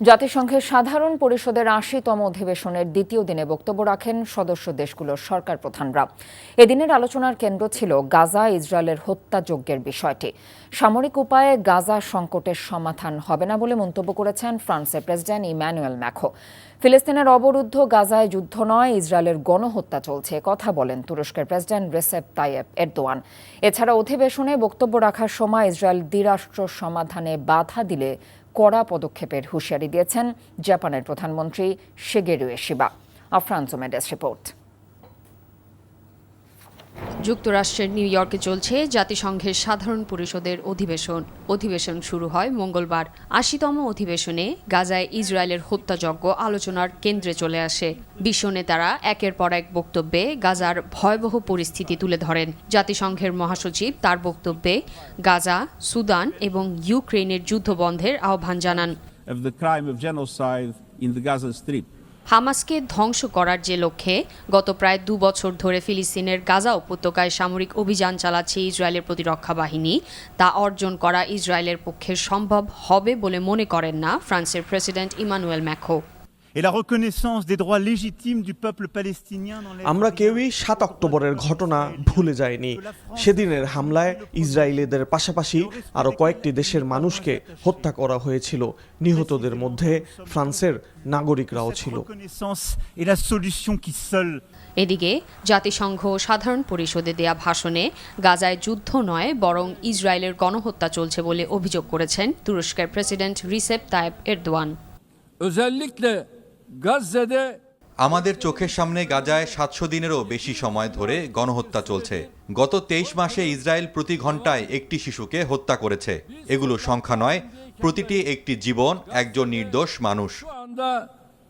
জাতিসংঘের সাধারণ পরিষদের আশিতম অধিবেশনের দ্বিতীয় দিনে বক্তব্য রাখেন সদস্য দেশগুলোর সরকার প্রধানরা। এদিনের আলোচনার কেন্দ্র ছিল গাজা, ইসরায়েলের হত্যাযজ্ঞের বিষয়টি। সামরিক উপায়ে গাজা সংকটের সমাধান হবে না বলে মন্তব্য করেছেন ফ্রান্সের প্রেসিডেন্ট ইম্যানুয়েল ম্যাখো। ফিলিস্তিনের অবরুদ্ধ গাজায় যুদ্ধ নয়, ইসরায়েলের গণহত্যা চলছে, কথা বলেন তুরস্কের প্রেসিডেন্ট রেসেপ তাইয়েব এরদোয়ান। এছাড়া অধিবেশনে বক্তব্য রাখার সময় ইসরায়েল দ্বিরাষ্ট্র সমাধানে বাধা দিলে পদক্ষেপের হুঁশিয়ারি দিয়েছেন জাপানের প্রধানমন্ত্রী শিগেরু এশিবা। আফ্রান্সো মেডেস রিপোর্ট। যুক্তরাষ্ট্রের নিউ ইয়র্কে চলছে জাতিসংঘের সাধারণ পরিষদের অধিবেশন। অধিবেশন শুরু হয় মঙ্গলবার। আশিতম অধিবেশনে গাজায় ইসরায়েলের হত্যাযজ্ঞ আলোচনার কেন্দ্রে চলে আসে। বিশ্ব নেতারা একের পর এক বক্তব্যে গাজার ভয়াবহ পরিস্থিতি তুলে ধরেন। জাতিসংঘের মহাসচিব তার বক্তব্যে গাজা, সুদান এবং ইউক্রেনের যুদ্ধ বন্ধের আহ্বান জানান. হামাসকে ধ্বংস করার যে লক্ষ্যে গত প্রায় দু বছর ধরে ফিলিস্তিনের গাজা উপত্যকায় সামরিক অভিযান চালাচ্ছে ইসরায়েলের প্রতিরক্ষা বাহিনী, তা অর্জন করা ইসরায়েলের পক্ষে সম্ভব হবে বলে মনে করেন না ফ্রান্সের president Emmanuel Macron. Et la reconnaissance des droits légitimes du peuple palestinien dans les আমরা কেউই সাত অক্টোবরের ঘটনা ভুলে যাইনি। সেদিনের হামলায় ইসরায়েলিদের পাশাপাশি আরও কয়েকটি দেশের মানুষকে হত্যা করা হয়েছিল। নিহতদের মধ্যে ফ্রান্সের নাগরিকরাও ছিল। এদিকে জাতিসংঘ সাধারণ পরিষদে দেয়া ভাষণে গাজায় যুদ্ধ নয় বরং ইসরায়েলের গণহত্যা চলছে বলে অভিযোগ করেছেন তুরস্কের president Recep Tayeb Erdogan. Özellikle আমাদের চোখের সামনে গাজায় সাতশো দিনেরও বেশি সময় ধরে গণহত্যা চলছে। গত তেইশ মাসে ইসরায়েল প্রতি ঘন্টায় একটি শিশুকে হত্যা করেছে। এগুলো সংখ্যা নয় প্রতিটি একটি জীবন একজন নির্দোষ মানুষ।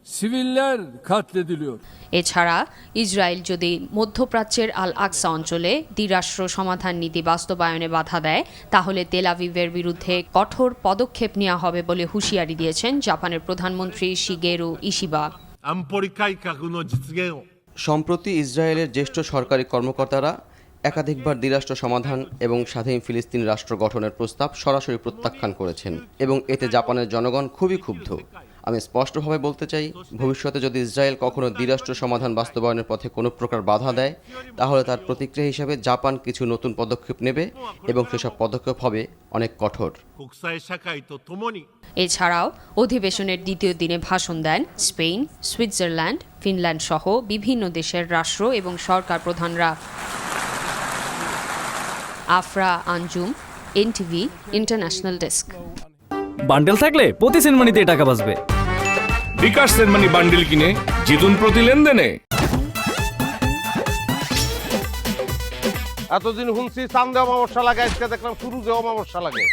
সিভিলদের কাতলেদিলিyor. এছাড়া ইসরায়েল যদি মধ্যপ্রাচ্যের আল আকসা অঞ্চলে দ্বিরাষ্ট্র সমাধান নীতি বাস্তবায়নে বাধা দেয় তাহলে তেল আভিভের বিরুদ্ধে কঠোর পদক্ষেপ নেওয়া হবে বলে হুঁশিয়ারি দিয়েছেন জাপানের প্রধানমন্ত্রী শিগেরু ইশিবা সম্প্রতি ইসরায়েলের জ্যেষ্ঠ সরকারি কর্মকর্তারা একাধিকবার দ্বিরাষ্ট্র সমাধান এবং স্বাধীন ফিলিস্তিন রাষ্ট্র গঠনের প্রস্তাব সরাসরি প্রত্যাখ্যান করেছেন এবং এতে জাপানের জনগণ খুবই ক্ষুব্ধ আমি স্পষ্টভাবে বলতে চাই ভবিষ্যতে যদি ইসরায়েল কখনো দ্বিরাষ্ট্র সমাধান বাস্তবায়নের পথে কোনো প্রকার বাধা দেয় তাহলে তার প্রতিক্রিয়া হিসেবে জাপান কিছু নতুন পদক্ষেপ নেবে এবং সেসব পদক্ষেপ হবে অনেক কঠোর। এছাড়াও অধিবেশনের দ্বিতীয় দিনে ভাষণ দেন স্পেন সুইজারল্যান্ড ফিনল্যান্ড সহ বিভিন্ন দেশের রাষ্ট্র এবং সরকার প্রধানরা। Afra Anjum NTV international desk. Bundle থাকলে প্রতি সিনেমানিতে টাকা বাঁচবে। বিকাশ সেনমানি বান্ডিল কিনে জিতুন প্রতি লেনদেনে। এতদিন শুনছি চান্দে অমাবস্যা লাগে আজকে দেখলাম শুরু যে অমাবস্যা লাগে।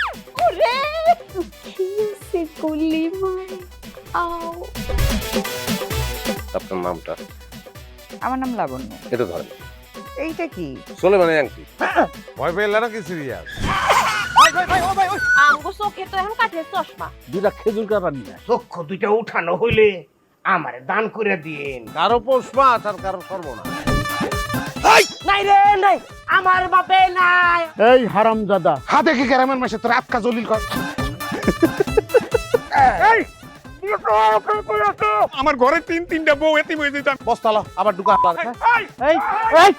আপনার নামটা? আমার নাম লাবণ্য। এটা ধরেন। এইটা কি? চলে মানে আংটি ভয় পেলে নাকি সিরিয়াস? আঙ্গো চোখে তো এখন কাঠের চশমা। দুটা খেজুর কাটা নিয়ে চক্ষু দুইটা উঠানো হইলে আমারে দান করে দিন কারও পোষ মাছ আর কারও সর্বনা নাই রে নাই। আমার বাপে নাই। এই হারাম দাদা। হাতে কি গ্রামের মাসে তোর আটকা জলিল কর। আমার ঘরে তিন তিনটা বউ এতিম হয়ে যেতাম। বস্তালা আবার ঢুকা। এই এই!